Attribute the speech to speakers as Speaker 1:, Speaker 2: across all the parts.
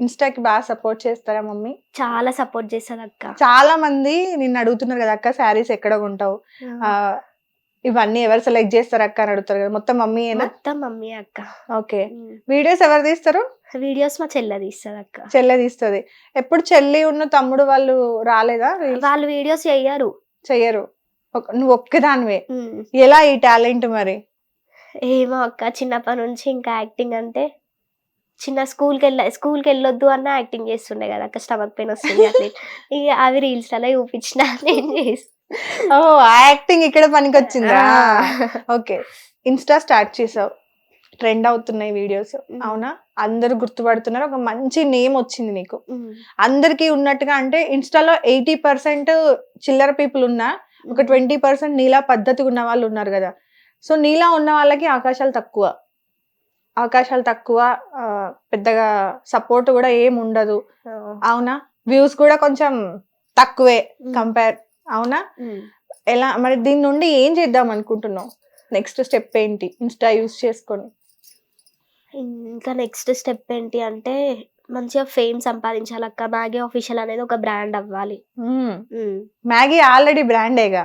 Speaker 1: ఇన్స్టాకి బాగా సపోర్ట్ చేస్తారా మమ్మీ?
Speaker 2: చాలా సపోర్ట్ చేస్తుంది అక్క.
Speaker 1: చాలా మంది నిన్ను అడుగుతున్నారు కదా అక్క శారీస్ ఎక్కడ కొంటావు? ఇవన్నీ ఎవరు సెలెక్ట్ చేస్తారు అక్క అని అడుగుతారు కదా మొత్తం మమ్మీ
Speaker 2: మొత్తం మమ్మీ అక్క.
Speaker 1: ఓకే. వీడియోస్ ఎవరు తీస్తారు?
Speaker 2: వీడియోస్ మా చెల్లె తీస్తుంది అక్క.
Speaker 1: చెల్లె తీస్తుంది. ఎప్పుడు చెల్లి ఉన్న తమ్ముడు వాళ్ళు రాలేదా
Speaker 2: వాళ్ళు వీడియోస్ చెయ్యరు.
Speaker 1: చెయ్యరు. నువ్వు ఒక్కదానివే. ఎలా ఈ టాలెంట్ మరి?
Speaker 2: ఏమో అక్క చిన్నప్పటి నుంచి ఇంకా యాక్టింగ్ అంటే చిన్న స్కూల్కి వెళ్ళ స్కూల్కి వెళ్ళొద్దు అన్న యాక్టింగ్ చేస్తుండే కదా అక్క స్టమక్ పెయిన్ వస్తుంది అట్లా. ఇక అవి రీల్స్ అలా చూపించిన నేను చేసి
Speaker 1: ఓ ఆ యాక్టింగ్ ఇక్కడ పనికి వచ్చిందా ఓకే. ఇన్స్టా స్టార్ట్ చేసావు. ట్రెండ్ అవుతున్నాయి వీడియోస్. అవునా? అందరూ గుర్తుపడుతున్నారు. ఒక మంచి నేమ్ వచ్చింది నీకు. అందరికి ఉన్నట్టుగా అంటే ఇన్స్టాలో ఎయిటీ పర్సెంట్ చిల్లర పీపుల్ ఉన్నా ఒక ట్వంటీ పర్సెంట్ నీలా పద్ధతిగా ఉన్న వాళ్ళు ఉన్నారు కదా. సో నీలా ఉన్న వాళ్ళకి అవకాశాలు తక్కువ. అవకాశాలు తక్కువ పెద్దగా సపోర్ట్ కూడా ఏం ఉండదు. అవునా? వ్యూస్ కూడా కొంచెం తక్కువే. కంపేర్ అవునా. ఎలా మరి దీని నుండి ఏం చేద్దాం అనుకుంటున్నావు? నెక్స్ట్ స్టెప్ ఏంటి? ఇన్స్టా యూస్ చేసుకొని.
Speaker 2: ఇంకా నెక్స్ట్ స్టెప్ ఏంటి అంటే మంచిగా ఫేమ్ సంపాదించాలి అక్క మ్యాగీ ఆఫీషియల్ అనేది ఒక బ్రాండ్ అవ్వాలి.
Speaker 1: మ్యాగీ ఆల్రెడీ బ్రాండేగా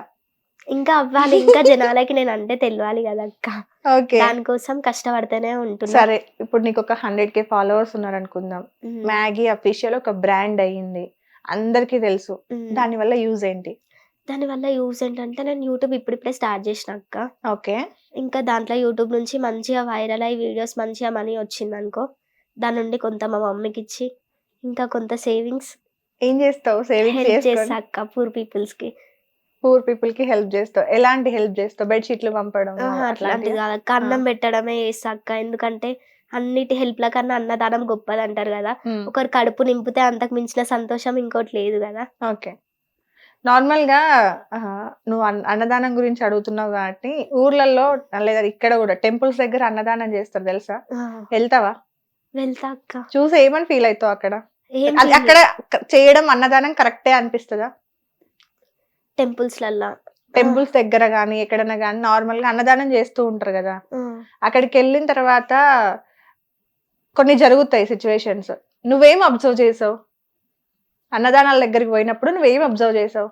Speaker 2: ఇంకా అవ్వాలి ఇంకా జనాలకి నేను అంటే తెలియాలి కదా అక్క.
Speaker 1: ఓకే.
Speaker 2: దానికోసం కష్టపడితేనే ఉంటున్నా.
Speaker 1: సరే ఇప్పుడు నీకు ఒక హండ్రెడ్ కే ఫాలోవర్స్ ఉన్నారు అనుకుందాం. మ్యాగీ అఫీషియల్ ఒక బ్రాండ్ అయ్యింది. అందరికీ తెలుసు. దాని వల్ల యూజ్ ఏంటి?
Speaker 2: దానివల్ల యూస్ ఏంటంటే నేను యూట్యూబ్ ఇప్పుడిప్పుడే స్టార్ట్ చేసిన అక్క.
Speaker 1: ఓకే.
Speaker 2: ఇంకా దాంట్లో యూట్యూబ్ నుంచి మంచిగా వైరల్ అయ్యి వీడియోస్ మంచిగా మనీ వచ్చింది అనుకో దాని నుండి కొంత మా మమ్మీకి ఇచ్చి ఇంకా కొంత సేవింగ్స్
Speaker 1: ఏం చేస్తావు? సేవింగ్స్
Speaker 2: హెల్ప్ చేస్తా అక్క పూర్ పీపుల్స్కి.
Speaker 1: పూర్ పీపుల్కి హెల్ప్ చేస్తావు? ఎలాంటి హెల్ప్ చేస్తావు? బెడ్షీట్లు పంపడం
Speaker 2: ఆహా, అట్లాంటిది కాదు. అక్క అన్నం పెట్టడమే చేస్తా అక్క. ఎందుకంటే అన్నిటి హెల్ప్ల కన్నా అన్నదానం గొప్పది అంటారు కదా. ఒకరి కడుపు నింపితే అంతకు మించిన సంతోషం ఇంకోటి లేదు కదా.
Speaker 1: ఓకే. నార్మల్గా నువ్వు అన్న- అన్నదానం గురించి అడుగుతున్నావు కాబట్టి ఊర్లలో లేదా ఇక్కడ కూడా టెంపుల్స్ దగ్గర అన్నదానం చేస్తారు తెలుసా? వెళ్తావా?
Speaker 2: వెళ్తా అక్క.
Speaker 1: చూసి ఏమని ఫీల్ అవుతావు అక్కడ? అక్కడ చేయడం అన్నదానం కరెక్టే అనిపిస్తుందా?
Speaker 2: టెంపుల్స్ లల్లా
Speaker 1: టెంపుల్స్ దగ్గర కానీ ఎక్కడైనా కానీ నార్మల్గా అన్నదానం చేస్తూ ఉంటారు కదా. అక్కడికి వెళ్ళిన తర్వాత కొన్ని జరుగుతాయి సిచ్యువేషన్స్. నువ్వేం అబ్జర్వ్ చేసావు? అన్నదానాల దగ్గరికి పోయినప్పుడు నువ్వేం అబ్జర్వ్ చేసావు?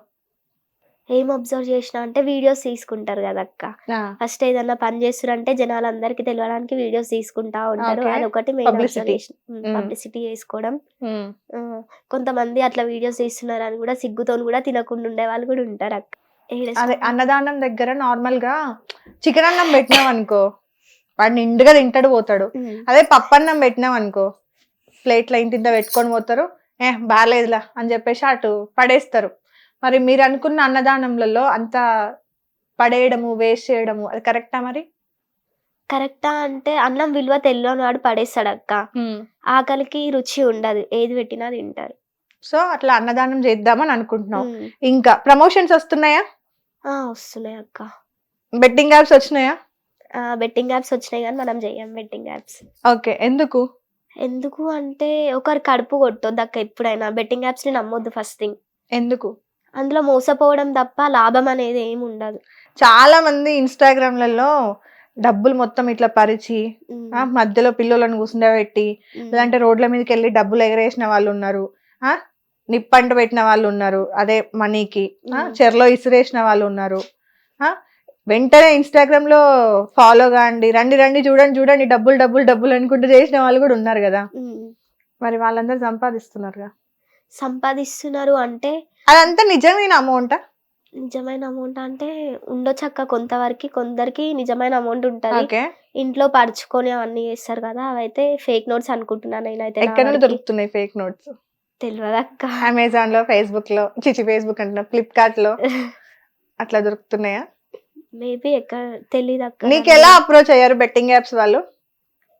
Speaker 2: ఏం అబ్జర్వ్ చేసిన అంటే వీడియోస్ తీసుకుంటారు కదా అక్క. ఫస్ట్ ఏదన్నా పని చేస్తురంటే జనాలందరికీ తెలియడానికి వీడియోస్ తీసుకుంటా ఉంటారు. అదొకటి main
Speaker 1: Publicity.
Speaker 2: Observation
Speaker 1: Mm.
Speaker 2: Publicity చేసుకోవడం. కొంతమంది అట్లా వీడియోస్ తీస్తున్నారు అని కూడా సిగ్గుతో కూడా తినకుండా ఉండే వాళ్ళు కూడా ఉంటారు అక్క.
Speaker 1: అదే అన్నదానం దగ్గర నార్మల్గా చికెన్ అన్నం పెట్టినాం అనుకో. వాడు నిండుగా తింటాడు పోతాడు. అదే పప్పన్నం పెట్టినాం అనుకో. ప్లేట్లో ఇంటింత పెట్టుకొని పోతారు. ఏ బాగాలేదులా అని చెప్పేసి అటు పడేస్తారు. మరి మీరు అనుకున్న అన్నదానంలలో అంత పడేయడము వేస్ట్ చేయడము అది కరెక్టా మరి?
Speaker 2: కరెక్టా అంటే అన్నం విలువ తెలియని వాడు పడేస్తాడు అక్క ఆకలికి రుచి ఉండదు ఏది పెట్టినా తింటారు.
Speaker 1: సో అట్లా అన్నదానం చేద్దామని అనుకుంటున్నాం ఇంకా ప్రమోషన్స్ వస్తున్నాయా?
Speaker 2: ఆ, వస్తున్నాయి అక్క.
Speaker 1: బెట్టింగ్ యాప్స్ వచ్చినాయా?
Speaker 2: బెట్టింగ్ యాప్స్ వచ్చినాయి కానీ మనం చెయ్యం బెట్టింగ్ యాప్స్.
Speaker 1: ఓకే ఎందుకు?
Speaker 2: ఎందుకు అంటే ఒకరి కడుపు కొట్టొద్దు అక్క ఎప్పుడైనా. బెట్టింగ్ యాప్స్ని నమ్మొద్దు ఫస్ట్ థింగ్.
Speaker 1: ఎందుకు?
Speaker 2: అందులో మోసపోవడం తప్ప లాభం అనేది ఏమి ఉండదు.
Speaker 1: చాలా మంది ఇన్స్టాగ్రామ్లలో డబ్బులు మొత్తం ఇట్లా పరిచి ఆ, మధ్యలో పిల్లలను కూర్చుండబెట్టి లేదంటే రోడ్ల మీదకి వెళ్ళి డబ్బులు ఎగరేసిన వాళ్ళు ఉన్నారు ఆ నిప్పంట పెట్టిన వాళ్ళు ఉన్నారు అదే మనీకి. చెరలో ఇసిరేసిన వాళ్ళు ఉన్నారు ఆ వెంటనే ఇన్స్టాగ్రామ్లో ఫాలో కాండి రండి రండి చూడండి చూడండి డబ్బులు డబ్బులు డబ్బులు అనుకుంటూ చేసిన వాళ్ళు కూడా ఉన్నారు కదా. మరి వాళ్ళందరూ సంపాదిస్తున్నారుగా.
Speaker 2: సంపాదిస్తున్నారు అంటే
Speaker 1: అదంతా నిజమైన అమౌంట్
Speaker 2: నిజమైన అమౌంట్ అంటే ఉండొచ్చు అక్క కొంతవరకు కొందరికి నిజమైన అమౌంట్ ఉంటది. ఇంట్లో పరుచుకొని అవన్నీ చేస్తారు కదా అవైతే ఫేక్ నోట్స్ అనుకుంటున్నాను నేనైతే
Speaker 1: ఎక్కడ. దొరుకుతున్నాయి ఫేక్ నోట్స్
Speaker 2: తెలియదు అక్క
Speaker 1: అమెజాన్లో ఫేస్బుక్లో చిచి ఫేస్బుక్ అంటున్నా ఫ్లిప్కార్ట్లో అట్లా దొరుకుతున్నాయా?
Speaker 2: మేబీ ఎక్కడ తెలియదు అక్క
Speaker 1: నీకు ఎలా అప్రోచ్ అయ్యారు బెట్టింగ్ యాప్స్ వాళ్ళు?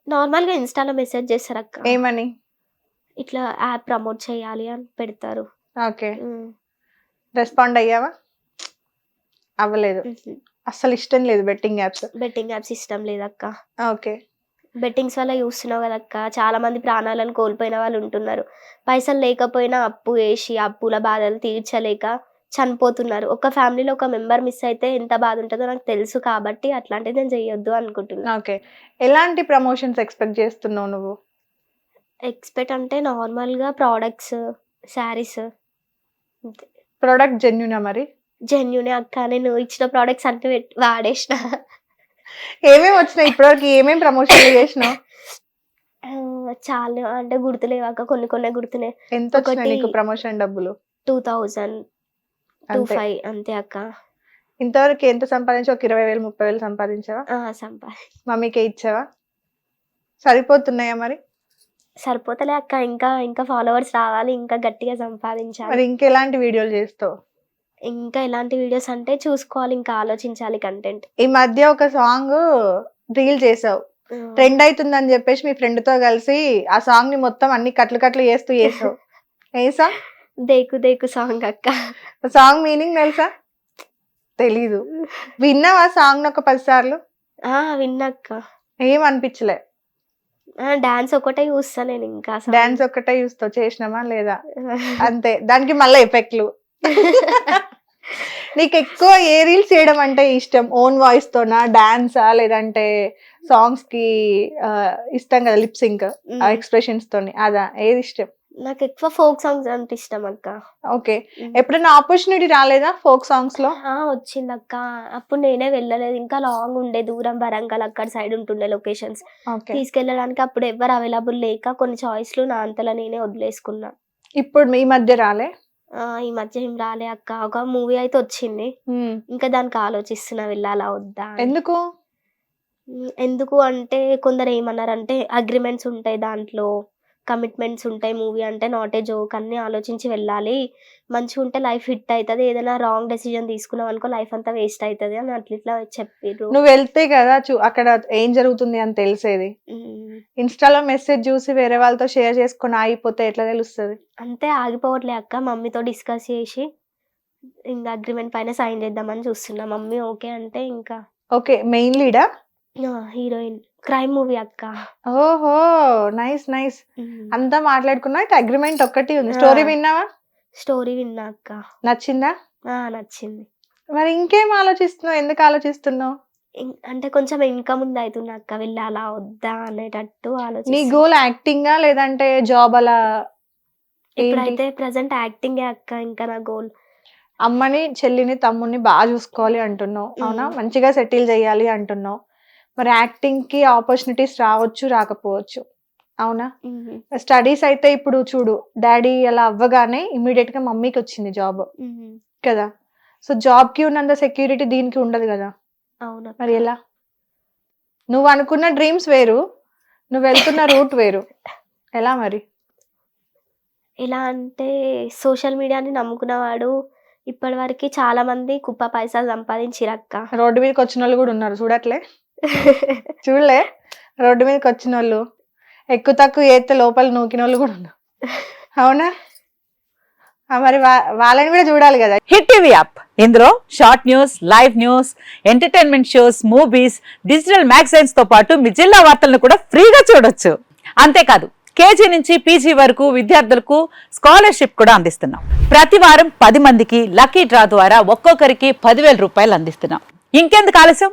Speaker 2: నార్మల్గా ఇన్స్టాలో మెసేజ్ చేస్తారు అక్క
Speaker 1: ఏమని?
Speaker 2: ఇట్లా యాప్ ప్రమోట్ చేయాలి అని పెడతారు.
Speaker 1: ఓకే. రెస్పాండ్ అయ్యావా? అవ్వలేదు.
Speaker 2: ఉమ్.
Speaker 1: అస్సలు ఇష్టం లేదు బెట్టింగ్ యాప్స్.
Speaker 2: బెట్టింగ్ యాప్స్ ఇష్టం లేదక్క.
Speaker 1: ఓకే.
Speaker 2: బెట్టింగ్స్ వల్ల చూస్తున్నావు కదక్క. చాలా మంది ప్రాణాలను కోల్పోయిన వాళ్ళు ఉంటున్నారు. పైసలు లేకపోయినా అప్పు వేసి అప్పుల బాధలు తీర్చలేక చనిపోతున్నారు. ఒక ఫ్యామిలీలో ఒక మెంబర్ మిస్ అయితే ఎంత బాధ ఉంటుందో నాకు తెలుసు కాబట్టి అట్లాంటిది నేను చెయ్యొద్దు అనుకుంటున్నా.
Speaker 1: ఓకే. ఎలాంటి ప్రమోషన్స్ ఎక్స్పెక్ట్ చేస్తున్నావు నువ్వు?
Speaker 2: ఎక్స్పెక్ట్ అంటే నార్మల్గా ప్రోడక్ట్స్ శారీస్.
Speaker 1: ప్రోడక్ట్ జెన్యునా మరి?
Speaker 2: జెన్యునే అక్క. నేను ఇచ్చిన ప్రోడక్ట్స్ అన్ని పెట్- వాడేసిన.
Speaker 1: ఏమేమి వచ్చినాయి? ఇప్పటివరకు ఏమేమి ప్రమోషన్లు చేసినావు?
Speaker 2: ఆ, చాలా అంటే గుర్తులేవు అక్క. కొన్ని కొన్ని గుర్తులే
Speaker 1: ఎంత
Speaker 2: ఒకటి-
Speaker 1: నీకు ప్రమోషన్ డబ్బులు?
Speaker 2: టూ థౌజండ్ టూ
Speaker 1: అంతే.
Speaker 2: ఫైవ్ అంతే అక్క.
Speaker 1: ఇంతవరకు ఎంత సంపాదించావు? ఒక ఇరవై వేలు ముప్పై వేలు సంపాదించావా?
Speaker 2: ఆ,
Speaker 1: మమ్మీకే ఇచ్చావా? సరిపోతున్నాయా మరి?
Speaker 2: సరిపోతలే అక్క. ఇంకా ఇంకా ఫాలోవర్స్ రావాలి ఇంకా గట్టిగా సంపాదించాలి.
Speaker 1: మరి ఇంకెలాంటి వీడియోలు చేస్తావు?
Speaker 2: ఇంకా ఎలాంటి వీడియోస్ అంటే చూసుకోవాలి ఇంకా ఆలోచించాలి కంటెంట్
Speaker 1: ఈ మధ్య ఒక సాంగ్ రీల్ చేసావు. ట్రెండ్ అవుతుందని చెప్పేసి మీ ఫ్రెండ్తో కలిసి ఆ సాంగ్ని మొత్తం అన్ని కట్లు కట్లు చేస్తూ చేసావు. ఏ సాంగ్
Speaker 2: దేకు దేకు సాంగ్ అక్క.
Speaker 1: సాంగ్ మీనింగ్ తెలుసా? తెలీదు. విన్నావా సాంగ్ ఒక పది సార్లు?
Speaker 2: ఆ, విన్నాక్క
Speaker 1: ఏం అనిపించలే.
Speaker 2: డాన్స్ ఒకటే చూస్తా నేను ఇంకా.
Speaker 1: డాన్స్ ఒక్కటే చూస్తావు? చేసినామా లేదా? అంతే. దానికి మళ్ళీ ఎఫెక్ట్లు నీకు ఎక్కువ ఏ రీల్స్ చేయడం అంటే ఇష్టం? Own voice తోనా? డాన్సా లేదంటే సాంగ్స్కి ఇస్తాం కదా? లిప్ సింక్
Speaker 2: ఉమ్.
Speaker 1: ఎక్స్ప్రెషన్స్ తోని. అదా? ఏది ఇష్టం?
Speaker 2: నాకు ఎక్కువ ఫోక్ సాంగ్స్ అంటే ఇష్టం అక్క
Speaker 1: ఓకే ఎప్పుడైనా ఆపర్చునిటీ రాలేదా ఫోక్
Speaker 2: సాంగ్స్లో వచ్చింది అక్క అప్పుడు నేనే వెళ్ళలేదు. ఇంకా లాంగ్ ఉండే దూరం వరంగల్ అక్కడ సైడ్ ఉంటుండే లొకేషన్స్. తీసుకెళ్ళడానికి అప్పుడు ఎవరు అవైలబుల్ లేక కొన్ని చాయిస్లు నా అంతలో నేనే వదిలేసుకున్నా.
Speaker 1: ఇప్పుడు మీ మధ్య రాలే?
Speaker 2: ఈ మధ్య ఏం రాలే అక్క. ఒక మూవీ అయితే వచ్చింది. ఇంకా దానికి ఆలోచిస్తున్నా వెళ్ళాలా వద్దా.
Speaker 1: ఎందుకు?
Speaker 2: ఎందుకు అంటే కొందరు ఏమన్నారంటే అగ్రిమెంట్స్ ఉంటాయి దాంట్లో. కమిట్మెంట్స్ ఉంటాయి మూవీ అంటే నాట్ ఏ జోక్ అన్ని ఆలోచించి వెళ్ళాలి. మంచిగా ఉంటే లైఫ్ హిట్ అవుతుంది ఏదైనా రాంగ్ డెసిజన్ తీసుకున్నాం అనుకో లైఫ్ అంతా వేస్ట్ అవుతుంది అని అట్లా ఇట్లా చెప్పిర్రు.
Speaker 1: నువ్వు వెళ్తే కదా అక్కడ ఏం జరుగుతుంది అని తెలిసేది. ఇన్స్టాలో మెసేజ్ చూసి వేరే వాళ్ళతో షేర్ చేసుకొని ఆగిపోతే ఎట్లా తెలుస్తుంది?
Speaker 2: అంతే ఆగిపోవట్లే అక్క. మమ్మీతో డిస్కస్ చేసి ఇంకా అగ్రిమెంట్ పైన సైన్ చేద్దామని చూస్తున్నా. మమ్మీ ఓకే అంటే ఇంకా
Speaker 1: ఓకే మెయిన్ లీడా
Speaker 2: హీరోయిన్ క్రైమ్ మూవీ అక్క.
Speaker 1: ఓహో నైస్ నైస్. అంతా మాట్లాడుకున్నా అగ్రిమెంట్ ఒక్కటి ఉంది. స్టోరీ. విన్నావా?
Speaker 2: స్టోరీ విన్నా అక్క.
Speaker 1: నచ్చిందా?
Speaker 2: ఆ, నచ్చింది.
Speaker 1: మరి ఇంకేం ఆలోచిస్తున్నావు? ఎందుకు ఆలోచిస్తున్నావు?
Speaker 2: అంటే కొంచెం ఇన్కమ్ ఉంది అవుతుంది అక్క. వెళ్ళాలా వద్దా అనేటట్టు
Speaker 1: నీ
Speaker 2: ఆలోచి
Speaker 1: గోల్ యాక్టింగా లేదంటే జాబ్ అలా
Speaker 2: ఇప్పుడైతే ప్రజెంట్ యాక్టింగ్ అక్క ఇంకా నా గోల్.
Speaker 1: అమ్మని చెల్లిని తమ్ముని బాగా చూసుకోవాలి అంటున్నావు. అవునా. మంచిగా సెటిల్ చేయాలి అంటున్నావు. మరి యాక్టింగ్కి ఆపర్చునిటీస్ రావచ్చు రాకపోవచ్చు. అవునా? స్టడీస్ అయితే ఇప్పుడు చూడు డాడీ అలా అవ్వగానే ఇమీడియట్గా మమ్మీకి వచ్చింది జాబ్ కదా? సో జాబ్కి ఉన్నంత సెక్యూరిటీ దీనికి ఉండదు కదా?
Speaker 2: అవును
Speaker 1: మరి ఎలా? నువ్వు అనుకున్న డ్రీమ్స్ వేరు నువ్వు వెళ్తున్న రూట్ వేరు. ఎలా మరి?
Speaker 2: ఎలా అంటే సోషల్ మీడియాని నమ్ముకున్నవాడు ఇప్పటి వరకు చాలా మంది కుప్ప పైసలు సంపాదించిరక్క
Speaker 1: రోడ్డు మీదకి వచ్చిన వాళ్ళు కూడా ఉన్నారు చూడట్లే? చూడలే. రోడ్డు మీదకి వచ్చిన వాళ్ళు ఎక్కువ తక్కువ చేస్తే లోపల నూకిన వాళ్ళు కూడా ఉన్నారు అవునా? మరి వా- వాళ్ళని కూడా చూడాలి కదా.
Speaker 3: Hit TV app. ఇందులో short news live news entertainment shows movies digital మ్యాగజైన్స్తో పాటు మీ జిల్లా వార్తలను కూడా ఫ్రీగా చూడొచ్చు. అంతేకాదు కేజీ నుంచి పీజీ వరకు విద్యార్థులకు స్కాలర్షిప్ కూడా అందిస్తున్నాం. ప్రతి వారం పది మందికి లక్కీ డ్రా ద్వారా ఒక్కొక్కరికి పదివేల రూపాయలు అందిస్తున్నాం. ఇంకెందుకు ఆలస్యం?